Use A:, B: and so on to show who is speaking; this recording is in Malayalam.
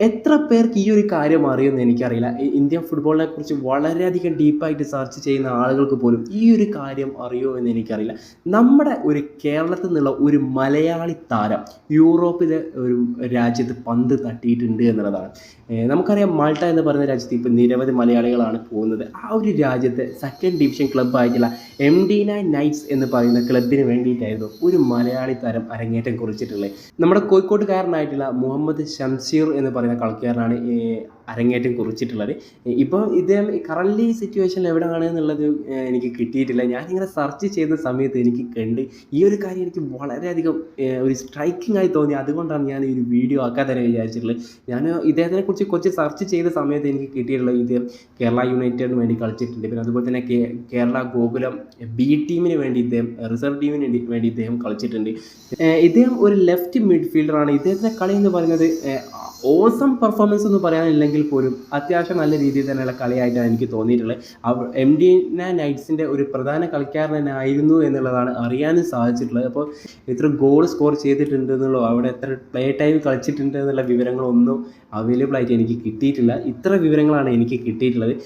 A: എത്ര പേർക്ക് ഈ ഒരു കാര്യം അറിയുമെന്ന് എനിക്കറിയില്ല. ഇന്ത്യൻ ഫുട്ബോളിനെ കുറിച്ച് വളരെയധികം ഡീപ്പായിട്ട് സെർച്ച് ചെയ്യുന്ന ആളുകൾക്ക് പോലും ഈ ഒരു കാര്യം അറിയോ എന്ന് എനിക്കറിയില്ല. നമ്മുടെ ഒരു കേരളത്തിൽ നിന്നുള്ള ഒരു മലയാളി താരം യൂറോപ്പിലെ ഒരു രാജ്യത്ത് പന്ത് തട്ടിയിട്ടുണ്ട് എന്നുള്ളതാണ്. നമുക്കറിയാം മാൾട്ട എന്ന് പറയുന്ന രാജ്യത്ത് ഇപ്പോൾ നിരവധി മലയാളികളാണ് പോകുന്നത്. ആ ഒരു രാജ്യത്തെ സെക്കൻഡ് ഡിവിഷൻ ക്ലബ്ബായിട്ടുള്ള എം ഡി നയൻ നൈറ്റ്സ് എന്ന് പറയുന്ന ക്ലബിന് വേണ്ടിയിട്ടായിരുന്നു ഒരു മലയാളി താരം അരങ്ങേറ്റം കുറിച്ചിട്ടുള്ളത്. നമ്മുടെ കോഴിക്കോട്ടുകാരനായിട്ടുള്ള മുഹമ്മദ് ഷംസീർ എന്ന് പറയുന്ന കളിക്കാരനാണ് ഈ അരങ്ങേറ്റം കുറിച്ചിട്ടുള്ളത്. ഇപ്പോൾ ഇദ്ദേഹം കറൻലി സിറ്റുവേഷനിൽ എവിടെയാണ് എന്നുള്ളത് എനിക്ക് കിട്ടിയിട്ടില്ല. ഞാനിങ്ങനെ സെർച്ച് ചെയ്ത സമയത്ത് എനിക്ക് കണ്ട് ഈ ഒരു കാര്യം എനിക്ക് വളരെയധികം ഒരു സ്ട്രൈക്കിംഗ് ആയി തോന്നി. അതുകൊണ്ടാണ് ഞാൻ ഈ ഒരു വീഡിയോ ആക്കാൻ തന്നെ വിചാരിച്ചിട്ടുള്ളത്. ഞാൻ ഇദ്ദേഹത്തിനെ കുറിച്ച് കുറച്ച് സെർച്ച് ചെയ്ത സമയത്ത് എനിക്ക് കിട്ടിയിട്ടുള്ളത് ഇദ്ദേഹം കേരള യുണൈറ്റഡിന് വേണ്ടി കളിച്ചിട്ടുണ്ട്. പിന്നെ അതുപോലെ തന്നെ കേരള ഗോകുലം ബി ടീമിന് വേണ്ടി ഇദ്ദേഹം റിസർവ് ടീമിന് വേണ്ടി ഇദ്ദേഹം കളിച്ചിട്ടുണ്ട്. ഇദ്ദേഹം ഒരു ലെഫ്റ്റ് മിഡ്ഫീൽഡറാണ് ഇദ്ദേഹത്തിന്റെ കളി എന്ന് പറയുന്നത് ഓസം പെർഫോമൻസ് എന്ന് പറയാനില്ലെങ്കിൽ പോലും അത്യാവശ്യം നല്ല രീതിയിൽ തന്നെയുള്ള കളിയായിട്ടാണ് എനിക്ക് തോന്നിയിട്ടുള്ളത്. എം ഡി നൈറ്റ്സിന്റെ ഒരു പ്രധാന കളിക്കാരൻ തന്നെ ആയിരുന്നു എന്നുള്ളതാണ് അറിയാനും സാധിച്ചിട്ടുള്ളത്. അപ്പോൾ എത്ര ഗോൾ സ്കോർ ചെയ്തിട്ടുണ്ട് എന്നുള്ളോ അവിടെ എത്ര പ്ലേ ടൈം കളിച്ചിട്ടുണ്ട് എന്നുള്ള വിവരങ്ങളൊന്നും അവൈലബിൾ ആയിട്ട് എനിക്ക് കിട്ടിയിട്ടില്ല. ഇത്ര വിവരങ്ങളാണ് എനിക്ക് കിട്ടിയിട്ടുള്ളത്.